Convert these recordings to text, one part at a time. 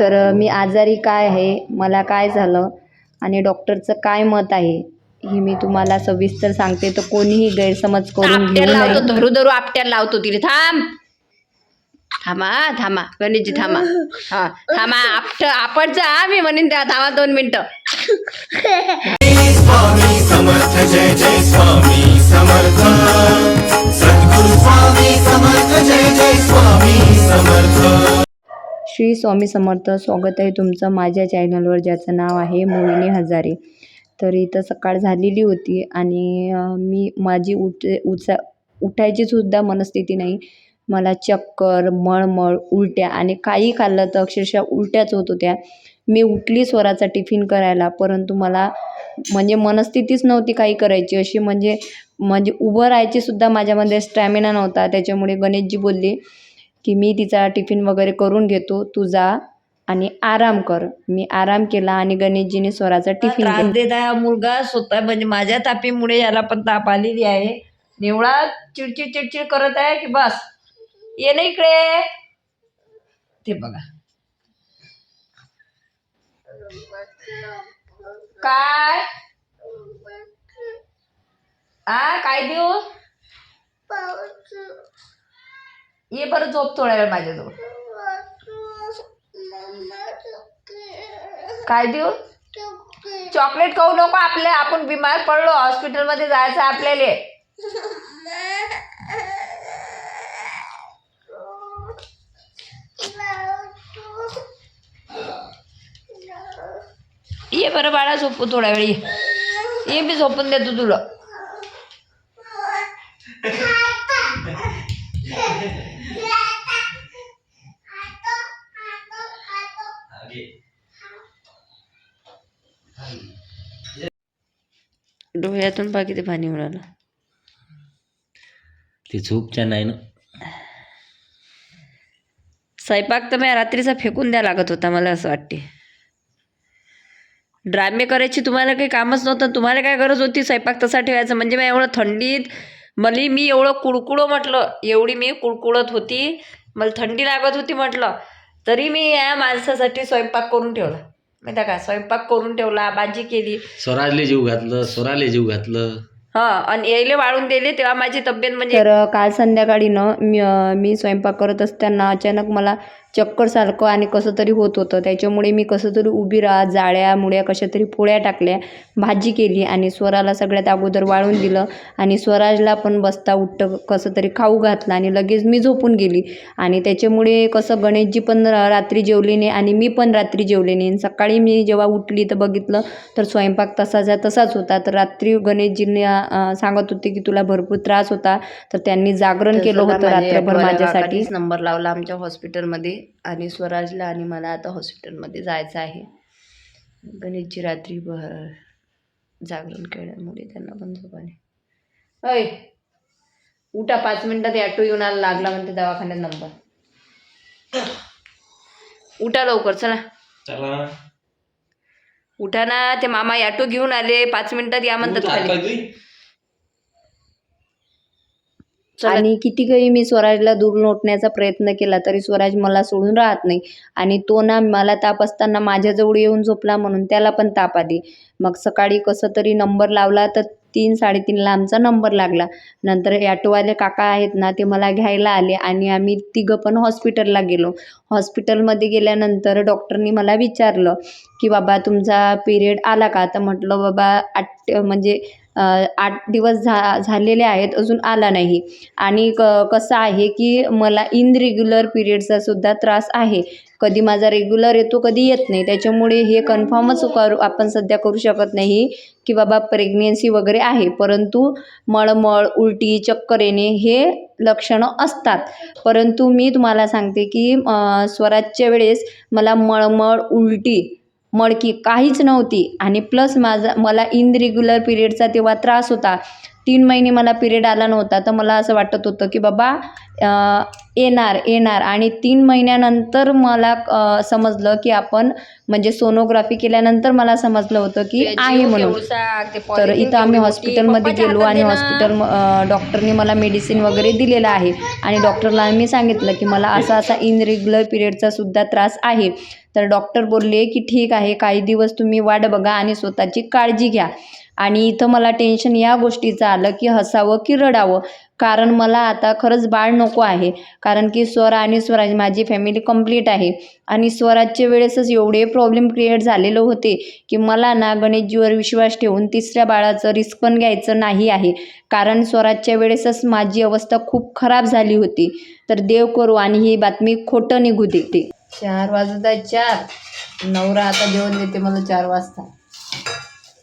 तर मी आजारी काय आहे मला काय झालं आणि डॉक्टरचं काय मत आहे हे मी तुम्हाला सविस्तर सांगते. तर कोणीही गैरसमज करून घेऊ आपट्याला लावतो नये. धरू धरू आपट्याला लावतो तिने थांब. थांबा हा, थांबा. गणेशजी थांबा. हा थांबा. आपट आपटचा हा मी म्हणेन त्या थांबा दोन मिनिटं. स्वामी समर्थ जय जय स्वामी समर्थ सद्गुरु स्वामी समर्थ जय जय स्वामी समर्थ. श्री स्वामी समर्थ. स्वागत आहे तुमचं माझ्या चॅनलवर ज्याचं नाव आहे मोहिनी हजारे. तर इथं सकाळ झालेली होती आणि मी माझी उठ उचा उठायचीसुद्धा मनस्थिती नाही. मला चक्कर मळमळ उलट्या आणि काही खाल्लं तर अक्षरशः उलट्याच होत होत्या. मी उठली स्वराचा टिफिन करायला परंतु मला म्हणजे मनस्थितीच नव्हती काही करायची. अशी म्हणजे म्हणजे उभं राहायचीसुद्धा माझ्यामध्ये स्टॅमिना नव्हता. त्याच्यामुळे गणेशजी बोलले की मी तिचा टिफिन वगैरे करून घेतो तू जा आणि आराम कर. मी आराम केला आणि गणेशजीने स्वराचा टिफिन त्रास देत आहे हा मुलगा स्वतः म्हणजे माझ्या तापीमुळे याला पण ताप आलेली आहे. एवढा चिडचिड चिडचिड करत आहे की बस? ये ना इकडे. ते बघा. काय? आ काय देऊ ये बरं झोप थोड्या वेळ माझ्याजवळ. काय देऊ? चॉकलेट खाऊ नको आपल्या आपण बिमार पडलो हॉस्पिटलमध्ये जायचं आहे आपल्याला. ये बरं बाळा झोपू थोड्या वेळ. ये मी झोपून देतो तुला. डोळ्यातून बा किती पाणी उडालं. ते झोपच्या नाही ना. स्वयंपाक तर मी रात्रीचा फेकून द्या लागत होता मला असं वाटते. ड्रामे करायची तुम्हाला काही कामच नव्हतं तुम्हाला काय गरज होती स्वयंपाक तसा ठेवायचा? म्हणजे मी एवढं थंडीत मला मी एवढं कुडकुडं म्हटलं एवढी मी कुडकुडत होती मला थंडी लागत होती म्हटलं तरी मी या माणसासाठी स्वयंपाक करून ठेवला. माहिती का स्वयंपाक करून ठेवला भाजी केली. स्वराजले जीव घातलं स्वराले जीव घातलं. हां आणि यायले वाळून दिले तेव्हा माझी तब्येत म्हणजे तर काल संध्याकाळी न मी मी स्वयंपाक करत असताना अचानक मला चक्करसारखं आणि कसं तरी होत होतं. त्याच्यामुळे मी कसं तरी उभी राहा जाळ्या मुळ्या कशा तरी पोळ्या टाकल्या भाजी केली आणि स्वराला सगळ्यात अगोदर वाळून दिलं आणि स्वराजला पण बसता उठतं कसं तरी खाऊ घातलं आणि लगेच मी झोपून गेली. आणि त्याच्यामुळे कसं गणेशजी पण रात्री जेवले नाही आणि मी पण रात्री जेवले नाही. आणि सकाळी मी जेव्हा उठली तर बघितलं तर स्वयंपाक तसाचा तसाच होता. तर रात्री गणेशजीने सांगत होते की तुला भरपूर त्रास होता. तर त्यांनी जागरण केलं होतं रात्रभर माझ्यासाठी. नंबर लावला आमच्या हॉस्पिटलमध्ये आणि स्वराजला आणि मला आता हॉस्पिटलमध्ये जायचं आहे. गणेशची रात्री जागरण केल्यामुळे त्यांना पण झोप आली अय उठा पाच मिनिटात ॲटो येऊन आला लागला म्हणते दवाखान्यात नंबर. उठा लवकर चला. चला उठा ना ते मामा ॲटो घेऊन आले पाच मिनिटात या म्हणतात खाली. आणि किती काही मी स्वराजला दूर लोटण्याचा प्रयत्न केला तरी स्वराज मला सोडून राहत नाही. आणि तो ना मला ताप असताना माझ्याजवळ येऊन झोपला म्हणून त्याला पण ताप आली. मग सकाळी कसं तरी नंबर लावला तर तीन साडेतीनला आमचा नंबर लागला. नंतर ॲटोवाले काका आहेत ना ते मला घ्यायला आले आणि आम्ही तिघं पण हॉस्पिटलला गेलो. हॉस्पिटलमध्ये गेल्यानंतर डॉक्टरनी मला विचारलं की बाबा तुमचा पिरियड आला का? तर म्हटलं बाबा आठ म्हणजे आठ दिवस झा झालेले आहेत अजून आला नाही. आणि क कसं आहे की मला इनरेग्युलर पिरियडचा सुद्धा त्रास आहे. कधी माझा रेग्युलर येतो कधी येत नाही. त्याच्यामुळे हे कन्फर्मच करू आपण सध्या करू शकत नाही की बाबा प्रेग्नेन्सी वगैरे आहे. परंतु मळमळ उलटी चक्कर येणे हे लक्षणं असतात. परंतु मी तुम्हाला सांगते की स्वराजच्या वेळेस मला मळमळ उलटी मडकी काहीच नव्हती. आणि प्लस माझा मला इनरेग्युलर पिरियडचा तेव्हा त्रास होता. तीन महिने मला पिरियड आला नव्हता तर मला असं वाटत होतं की बाबा येणार येणार. आणि तीन महिन्यानंतर मला समजलं की आपण म्हणजे सोनोग्राफी केल्यानंतर मला समजलं होतं की आहे म्हणून. तर इथं आम्ही हॉस्पिटलमध्ये गेलो आणि हॉस्पिटल डॉक्टरनी मला मेडिसिन वगैरे दिलेलं आहे. आणि डॉक्टरला मी सांगितलं की मला असा असा इनरेग्युलर पिरियडचा सुद्धा त्रास आहे. तर डॉक्टर बोलले की ठीक आहे काही दिवस तुम्ही वाट बघा आणि स्वतःची काळजी घ्या. आणि इथं मला टेन्शन या गोष्टीचं आलं की हसावं की रडावं. कारण मला आता खरंच बाळ नको आहे. कारण की स्वर आणि स्वराज माझी फॅमिली कंप्लीट आहे. आणि स्वराजच्या वेळेसच एवढे प्रॉब्लेम क्रिएट झालेले होते की मला ना गणेशजीवर विश्वास ठेवून तिसऱ्या बाळाचं रिस्क पण घ्यायचं नाही आहे. कारण स्वराजच्या वेळेसच माझी अवस्था खूप खराब झाली होती. तर देव करू आणि ही बातमी खोटं निघू देते. चार वाजत आहे चार. नवरा आता जेवण देते मला चार वाजता.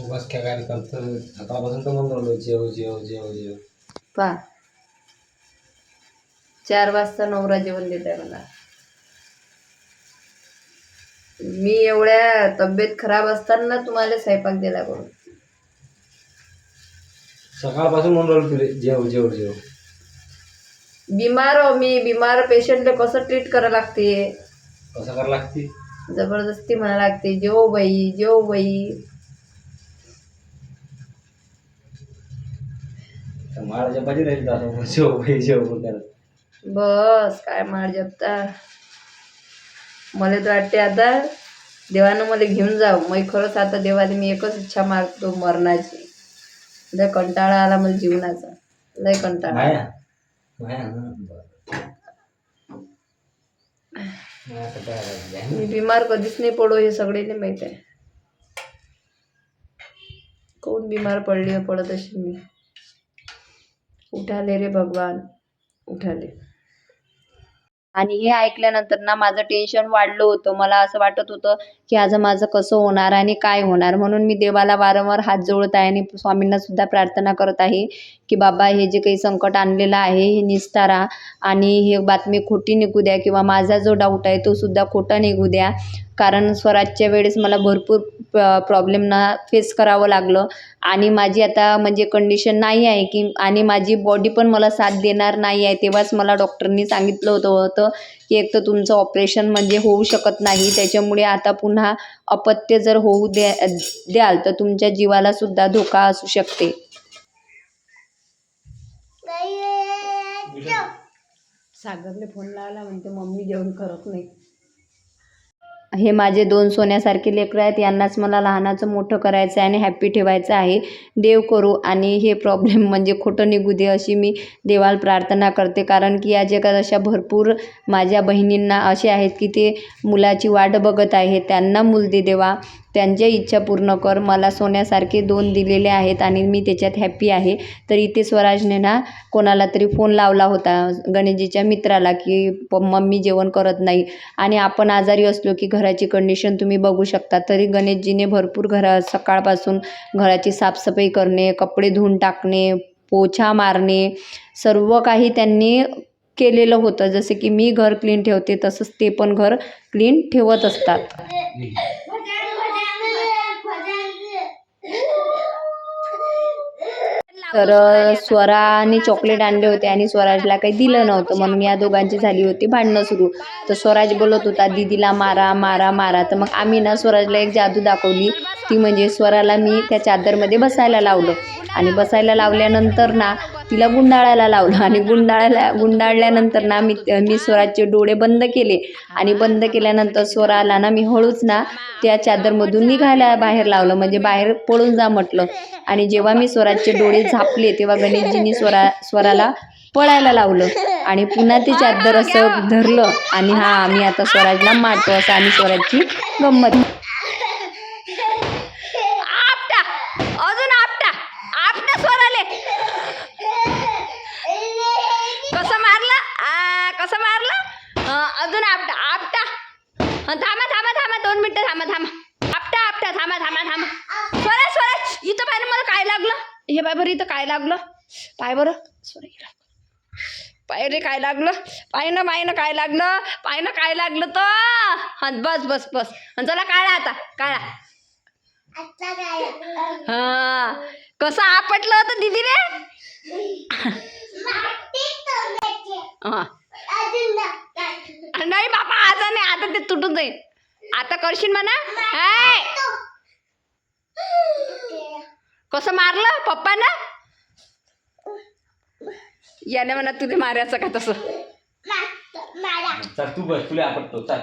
बस काय काय करतं सकाळपासून तर म्हणून राहिलो जेव जेव जेव जेव. पा. चार वाजता नवरा जेवण देत आहे मला. मी एवढ्या तब्येत खराब असताना तुम्हाला स्वयंपाक दिला करून. सकाळपासून म्हणून राहिलो तुले जेव जेव जेव. बिमार हो मी बिमार पेशंटला कसं ट्रीट करावं लागते? कसं करावं लागते? जबरदस्ती म्हणा लागते जेव बाई जेव बाई. असं करत. बस काय मार जपता. मला तर वाटते आता देवानं मला घेऊन जाव. मग खरंच आता देवाने मी एकच इच्छा मारतो मरणाची. लय कंटाळा आला मला जीवनाचा. लय कंटाळा. माया? माया बरं. माया तर काय करायचं? मी बिमार कधीच नाही पडो हे सगळेने माहीत आहे. कोण बिमार पडली पडत असेल मी. उठाले रे भगवान उठाले. आणि हे ऐकल्यानंतर ना माझं टेन्शन वाढलं होतं. मला असं वाटत होतं की आज माझं कसं होणार आणि काय होणार? म्हणून मी देवाला वारंवार हात जोडत आहे आणि स्वामींना सुद्धा प्रार्थना करत आहे की बाबा हे जे काही संकट आणलेलं आहे हे निस्तारा आणि हे बातमी खोटी निघू द्या किंवा माझा जो डाऊट आहे तो सुद्धा खोटा निघू द्या. कारण स्वराजच्या वेळेस मला भरपूर प्रॉब्लेमना फेस करावं लागलं आणि माझी आता म्हणजे कंडिशन नाही आहे की आणि माझी बॉडी पण मला साथ देणार नाही आहे तेव्हाच मला डॉक्टरनी सांगितलं होतं होतं की एक तर तुमचं ऑपरेशन म्हणजे होऊ शकत नाही त्याच्यामुळे आता पुन्हा अपत्य जर होऊ द्या द्याल तर तुमच्या जीवालासुद्धा धोका असू शकते सागरने फोन लावला म्हणते मम्मी जेवण करत नाही हे माझे दोन सोन्यासारखे लेकरं आहेत यांनाच मला लहानाचं मोठं करायचं आहे आणि हॅप्पी ठेवायचं आहे. देव करू आणि हे प्रॉब्लेम म्हणजे खोटं निघू दे अशी मी देवाला प्रार्थना करते. कारण की या जगात अशा भरपूर माझ्या बहिणींना असे आहेत की ते मुलाची वाट बघत आहे त्यांना मूल दे देवा. त्यांच्या इच्छा पूर्ण कर मला सोन्यासारखे दोन दिलेले आहेत आणि मी त्याच्यात हॅप्पी आहे. तर इथे स्वराजने ना कोणाला तरी फोन लावला होता गणेशजीच्या मित्राला की प मम्मी जेवण करत नाही. आणि आपण आजारी असलो की घराची कंडिशन तुम्ही बघू शकता. तरी गणेशजीने भरपूर घरा सकाळपासून घराची साफसफाई करणे कपडे धुवून टाकणे पोछा मारणे सर्व काही त्यांनी केलेलं होतं. जसे की मी घर क्लीन ठेवते तसंच ते पण घर क्लीन ठेवत असतात. तर स्वराने चॉकलेट आणले होते आणि स्वराजला काही दिलं नव्हतं. म्हणून या दोघांची झाली होती भांडणं सुरू. तर स्वराज बोलत होता दीदीला मारा मारा मारा. तर मग आम्ही ना स्वराजला एक जादू दाखवली. ती म्हणजे स्वराला मी त्या चादरमध्ये बसायला लावलं. आणि बसायला लावल्यानंतर ना तिला गुंडाळायला लावलं आणि गुंडाळायला गुंडाळल्यानंतर ना मी मी स्वराजचे डोळे बंद केले. आणि बंद केल्यानंतर स्वराला ना मी हळूच ना त्या चादरमधून निघायला बाहेर लावलं. म्हणजे बाहेर पळून जा म्हटलं. आणि जेव्हा मी स्वराजचे डोळे झापले तेव्हा गणेशजींनी स्वरा स्वराला पळायला लावलं. आणि पुन्हा ते चादर असं धरलं. आणि हा आम्ही आता स्वराजला मारतो असं आम्ही स्वराजची गंमत आपटा अजून आपटा आपटा स्वराले कसं मारलं आ, कसं मारलं अं, अजून आपटा आपटा हं, थांबा थांबा थांबा दोन मिनिटं थांबा. आपटा आपटा थांबा थांबा थांबा. स्वराज स्वराज इथं पाहिजे मला काय लागलं? हे पाय बरं इथं काय लागलं? पाय बरं. स्वराज पाय रे काय लागलं? पाय ना पाय ना काय लागलं? पाय ना काय लागलं तर? हं बस बस बस. चला काढा आता काढा. हा. कसं आपटलं होतं दीदी रे? हा. नाही. बाबा आता नाही. आता ते तुटून जाईल. आता करशील म्हणा? हाय. कसं मारलं पप्पानं? याने म्हणा तुला मारायचं का तसं? चल तू बस तुला आपटतो चल.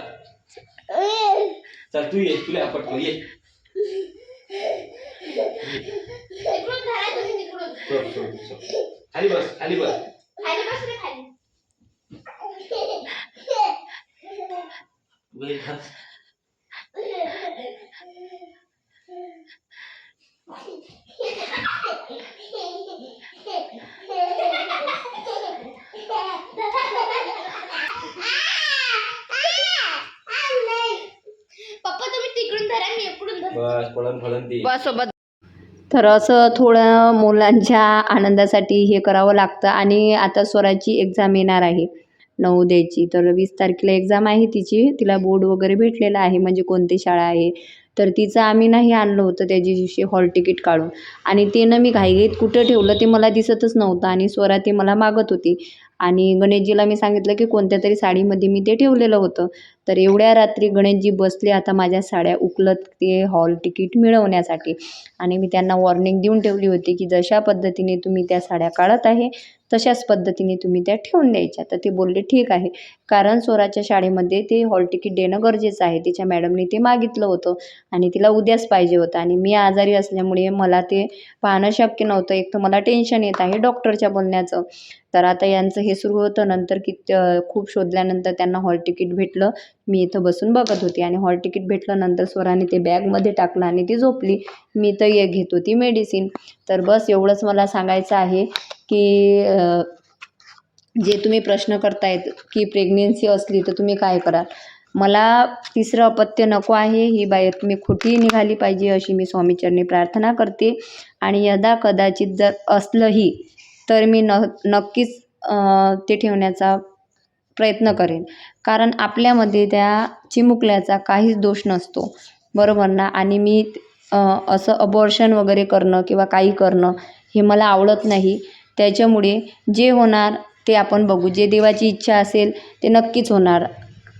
चल तू ये तुला आपटतो ये. खाली बस खाली बस. वर बस. पप्पा तुम्ही तिकडून धरा मी इकडून धरा बस पळण फळण ती. बस सोबत. तर असं थोडं मुलांच्या आनंदासाठी हे करावं लागतं आणि आता स्वराची एक्झाम येणार आहे. नऊ द्यायची तर वीस तारखेला एक्झाम आहे तिची. तिला बोर्ड वगैरे भेटलेला आहे. म्हणजे कोणती शाळा आहे. तर तिचं आम्ही नाही आणलं होतं त्याच्या दिवशी हॉल तिकीट काढून. आणि ते ना मी घाईघाईत कुठं ठेवलं ते मला दिसतच नव्हतं आणि स्वरा ते मला मागत होती. आणि गणेशजीला मी सांगितलं की कोणत्या तरी साडीमध्ये मी ते ठेवलेलं होतं. तर एवढ्या रात्री गणेशजी बसले आता माझ्या साड्या उकलत ते हॉल तिकीट मिळवण्यासाठी. आणि मी त्यांना वॉर्निंग देऊन ठेवली होती की जशा पद्धतीने तुम्ही त्या साड्या काढत आहे तशाच पद्धतीने तुम्ही त्या ठेवून द्यायच्या. तर ते बोलले ठीक आहे. कारण स्वराच्या शाळेमध्ये ते हॉल तिकीट देणं गरजेचं आहे. तिच्या मॅडमने ते मागितलं होतं आणि तिला उद्याच पाहिजे होतं. आणि मी आजारी असल्यामुळे मला ते पाहणं शक्य नव्हतं. एक तर मला टेन्शन येत आहे डॉक्टरच्या बोलण्याचं. तर आता यांचं हे सुरू होतं नंतर की त- खूप शोधल्यानंतर त्यांना हॉल तिकीट भेटलं. मी इथं बसून बघत होती आणि हॉल तिकीट भेटलं नंतर स्वराने ते बॅगमध्ये टाकलं आणि ती झोपली. मी तर एक घेत होती मेडिसिन तर बस एवढंच मला सांगायचं आहे की जे तुम्ही प्रश्न करतायत की प्रेग्नेन्सी असली तर तुम्ही काय कराल? मला तिसरं अपत्य नको आहे. ही बाई तुम्ही खोटी निघाली पाहिजे अशी मी स्वामीचरणी प्रार्थना करते. आणि यदा कदाचित जर असलंही तर मी न नक्कीच ते ठेवण्याचा प्रयत्न करेन. कारण आपल्यामध्ये त्या चिमुकल्याचा काहीच दोष नसतो. बरोबर ना? आणि मी असं अबॉर्शन वगैरे करणं किंवा काही करणं हे मला आवडत नाही. त्याच्यामुळे जे होणार ते आपण बघू. जे देवाची इच्छा असेल ते नक्कीच होणार.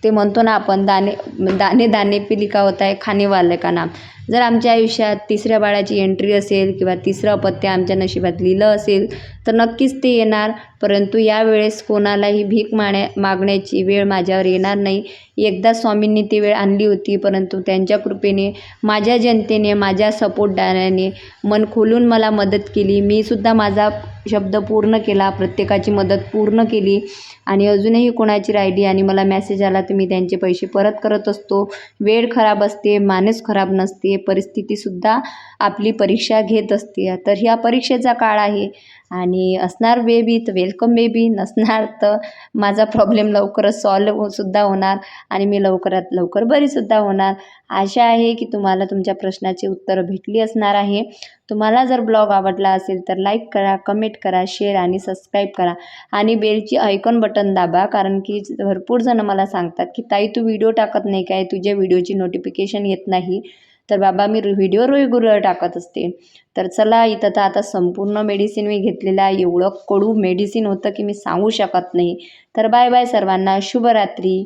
ते म्हणतो ना आपण दाने दाने दाने पे लिखा होता है खाने वाले का नाम. जर आमच्या आयुष्यात तिसऱ्या बाळाची एंट्री असेल किंवा तिसरं अपत्य आमच्या नशिबात लिहिलं असेल तर नक्कीच ते येणार. परंतु यावेळेस कोणालाही भीक माण्या मागण्याची वेळ माझ्यावर येणार नाही. एकदा स्वामींनी ती वेळ आणली होती परंतु त्यांच्या कृपेने माझ्या जनतेने माझ्या सपोर्टदाराने मन खोलून मला मदत केली. मी सुद्धा माझा शब्द पूर्ण केला प्रत्येकाची मदत पूर्ण केली आणि अजूनही कोणाची राहिली आणि मला मेसेज आला तर मी त्यांचे पैसे परत करत असतो. वेळ खराब असते माणूस खराब नसते परिस्थितीसुद्धा आपली परीक्षा घेत असते. तर ह्या परीक्षेचा काळ आहे. आणि असणार बेबी तर वेलकम बेबी नसणार तर माझा प्रॉब्लेम लवकरच सॉल्व हो- सुद्धा होणार आणि मी लवकरात लवकर बरीसुद्धा होणार. आशा आहे की तुम्हाला तुमच्या प्रश्नाची उत्तरं भेटली असणार आहे. तुम्हाला जर ब्लॉग आवडला असेल तर लाईक करा कमेंट करा शेअर आणि सबस्क्राईब करा. आणि बेलची आयकॉन बटन दाबा कारण की भरपूर जणं मला सांगतात की ताई तू व्हिडिओ टाकत नाही काय? तुझ्या व्हिडिओची नोटिफिकेशन येत नाही. तर बाबा मी व्हिडिओ रेग्युलर टाकत असते. तर चला इथं तर आता संपूर्ण मेडिसिन मी घेतलेलं आहे. एवढं कडू मेडिसिन होतं की मी सांगू शकत नाही. तर बाय बाय सर्वांना. शुभरात्री.